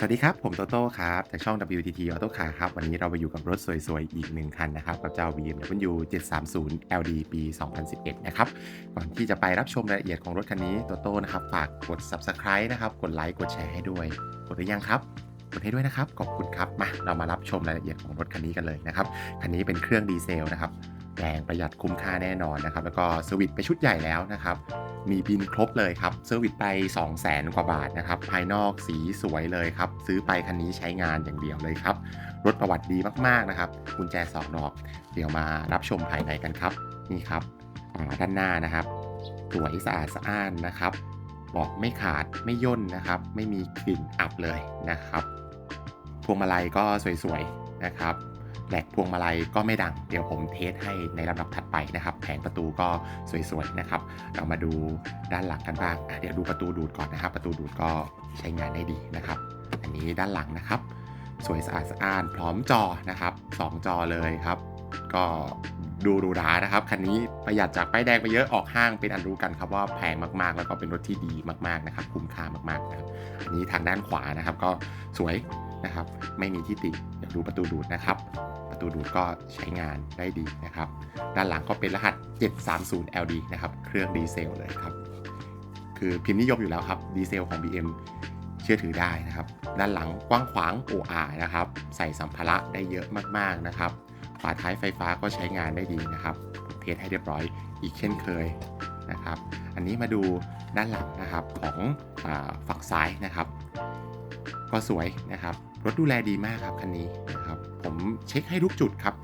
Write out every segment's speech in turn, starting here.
สวัสดีครับ ผมโตโต้ครับ จากช่อง WTT Auto Car ครับ วันนี้เรามาอยู่กับรถสวยๆ อีกหนึ่งคันนะครับ กับเจ้า BMW 730 LD ปี 2011 นะครับ ก่อนที่จะไปรับชมรายละเอียดของรถคันนี้โตโต้นะครับ ฝากกด Subscribe นะครับ กดไลค์กดแชร์ให้ด้วย กดหรือยังครับกดให้ด้วยนะครับ ขอบคุณครับ มาเรามารับชมรายละเอียดของรถคันนี้กันเลยนะครับ คันนี้เป็นเครื่องดีเซลนะครับ แรงประหยัดคุ้มค่าแน่นอนนะครับ แล้วก็สวิตไปชุดใหญ่แล้วนะครับ มีบินครบเลยครับเซอร์วิสไป 2 0 0แสนกว่าบาทนะครับ ภายนอกสีสวยเลยครับ ซื้อไปคันนี้ใช้งานอย่างเดียวเลยครับ รถประวัติดีมากๆนะครับกุญแจสองดอก เดี๋ยวมารับชมภายในกันครับ นี่ครับอ่าด้านหน้านะครับ สวยสะอาดสะอ้านนะครับบอกไม่ขาดไม่ย่นนะครับ ไม่มีกลิ่นอับเลยนะครับ พวงมาลัยก็สวยๆนะครับ แหลกพวงมาลัยก็ไม่ดัง เดี๋ยวผมเทสให้ในลำดับถัดไปนะครับ แผงประตูก็สวยๆนะครับ เรามาดูด้านหลังกันบ้าง เดี๋ยวดูประตูดูดก่อนนะครับ ประตูดูดก็ใช้งานได้ดีนะครับ อันนี้ด้านหลังนะครับ สวยสะอาดสะอ้านพร้อมจอนะครับสองจอเลยครับ ก็ดูหรูหรานะครับคันนี้ประหยัดจากป้ายแดงไปเยอะออกห้างเป็นอันรู้กันครับว่าแพงมากๆ แล้วก็เป็นรถที่ดีมากๆนะครับคุ้มค่ามากๆนะครับอันนี้ทางด้านขวานะครับก็สวยนะครับ ไม่มีที่ติเดี๋ยวดูประตูดูดนะครับ ประตูดูดก็ใช้งานได้ดีนะครับ ด้านหลังก็เป็นรหัส 730 LD นะครับ เครื่องดีเซลเลยครับ คือพิมพ์นิยมอยู่แล้วครับดีเซลของ BM เชื่อถือได้นะครับ ด้านหลังกว้างขวางโออานะครับ ใส่สัมภาระได้เยอะมากๆนะครับ ฝาท้ายไฟฟ้าก็ใช้งานได้ดีนะครับ เทสให้เรียบร้อยอีกเช่นเคยนะครับ อันนี้มาดูด้านหลังนะครับของอฝั่งซ้ายนะครับ ก็สวยนะครับ รถดูแลดีมากครับคันนี้นะ ผมเช็คให้ทุกจุดครับ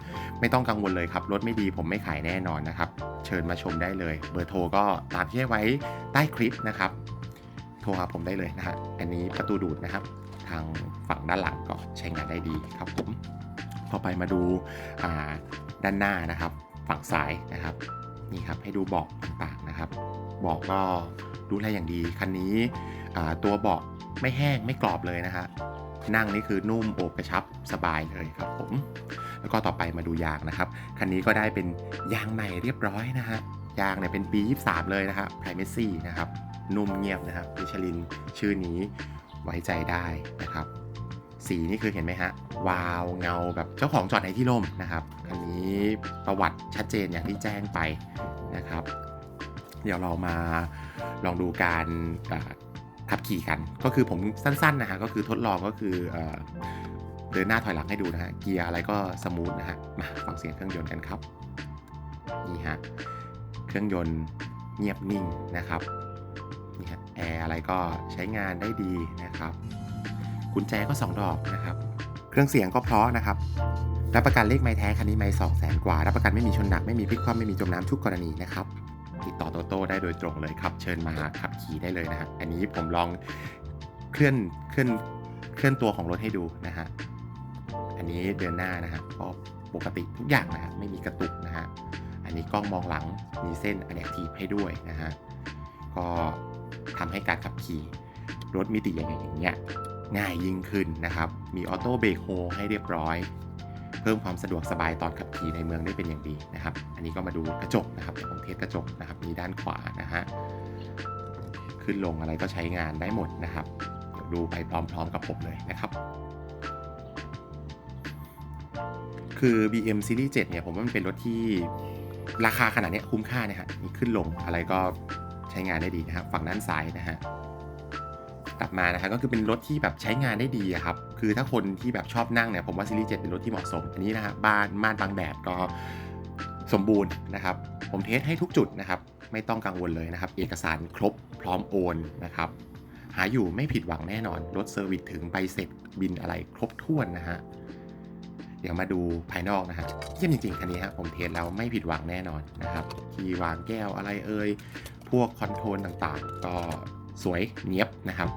ไม่ต้องกังวลเลยครับ รถไม่ดีผมไม่ขายแน่นอนนะครับ เชิญมาชมได้เลย เบอร์โทรก็ตามที่ให้ไว้ใต้คลิปนะครับ โทรหาผมได้เลยนะฮะ อันนี้ประตูดูดนะครับ ทางฝั่งด้านหลังก็ใช้งานได้ดีครับผมต่อไปมาดูาด้านหน้านะครับ ฝั่งซ้ายนะครับ นี่ครับให้ดูเบาะต่างๆนะครับ เบาะก็ดูแลอย่างดี คันนี้ตัวเบาะไม่แห้งไม่กรอบเลยนะฮะ นั่งนี่คือนุ่มโอบกระชับสบายเลยครับผม แล้วก็ต่อไปมาดูยางนะครับ คันนี้ก็ได้เป็นยางใหม่เรียบร้อยนะฮะ ยางเนี่ยเป็นปี 23 เลยนะครับไพรเมซี่นะครับ นุ่มเงียบนะครับมิชลินชื่อนี้ไว้ใจได้นะครับ สีนี่คือเห็นไหมฮะ วาวเงาแบบเจ้าของจอดในที่ร่มนะครับคันนี้ประวัติชัดเจนอย่างที่แจ้งไปนะครับ เดี๋ยวเรามาลองดูการ ขับขี่กัน ก็คือผมสั้นๆนะฮะก็คือทดลองก็คือเออเดินหน้าถอยหลังให้ดูนะฮะเกียร์อะไรก็สมูทนะฮะมาฟังเสียงเครื่องยนต์กันครับนี่ฮะเครื่องยนต์เงียบนิ่งนะครับนี่ฮะแอร์อะไรก็ใช้งานได้ดีนะครับกุญแจก็ 2 ดอกนะครับ เครื่องเสียงก็เพราะนะครับรับประกันเลขไม้แท้คันนี้ไม่สองแสนกว่า รับประกันไม่มีชนหนัก ไม่มีพลิกคว่ำไม่มีจมน้ำทุกกรณีนะครับ ติดต่อโตโต้ได้โดยตรงเลยครับ เชิญมาขับขี่ได้เลยนะฮะอันนี้ผมลองเคลื่อนเคลื่อนเคลื่อนตัวของรถให้ดูนะฮะอันนี้เดินหน้านะฮะก็ปกติทุกอย่างนะฮะไม่มีกระตุกนะฮะอันนี้กล้องมองหลังมีเส้น adaptive ให้ด้วยนะฮะก็ทำให้การขับขี่รถมิติอย่างอย่างเงี้ยง่ายยิ่งขึ้นนะครับ มีออโต้เบรกโฮให้เรียบร้อย เพิ่มความสะดวกสบายตอนขับขี่ในเมืองได้เป็นอย่างดีนะครับ อันนี้ก็มาดูกระจกนะครับผมเทสกระจกนะครับมีด้านขวานะฮะขึ้นลงอะไรก็ใช้งานได้หมดนะครับเดี๋ยวดูไปพร้อมๆกับผมเลยนะครับ คือ BM Series 7เนี่ยผมว่ามันเป็นรถที่ราคาขนาดนี้คุ้มค่าเนี่ยฮะมีขึ้นลงอะไรก็ใช้งานได้ดีนะครับ ฝั่งด้านซ้ายนะฮะ กลับมานะครับก็คือเป็นรถที่แบบใช้งานได้ดีครับคือถ้าคนที่แบบชอบนั่งเนี่ยผมว่าซีรีส์7เป็นรถที่เหมาะสมอันนี้นะฮะบ้านม่านบางแดดก็สมบูรณ์นะครับ ผมเทสให้ทุกจุดนะครับ ไม่ต้องกังวลเลยนะครับ เอกสารครบพร้อมโอนนะครับ หาอยู่ไม่ผิดหวังแน่นอน รถเซอร์วิสถึงใบเสร็จบินอะไรครบถ้วนนะฮะเดี๋ยวมาดูภายนอกนะฮะเยี่ยมจริงๆคันนี้ฮะผมเทสแล้วไม่ผิดหวังแน่นอนนะครับ ที่วางแก้วอะไรเอ่ยพวกคอนโทรลต่างๆ ก็ สวยเนียบนะครับ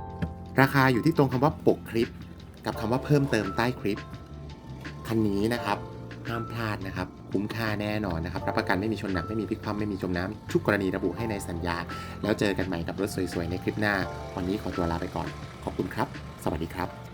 ราคาอยู่ที่ตรงคำว่าปกคลิป กับคำว่าเพิ่มเติมใต้คลิป คันนี้นะครับห้ามพลาดนะครับ คุ้มค่าแน่นอนนะครับ รับประกันไม่มีชนหนัก ไม่มีพลิกคว่ำไม่มีจมน้ำทุกกรณีระบุให้ในสัญญา แล้วเจอกันใหม่กับรถสวยๆ ในคลิปหน้า วันนี้ขอตัวลาไปก่อน ขอบคุณครับ สวัสดีครับ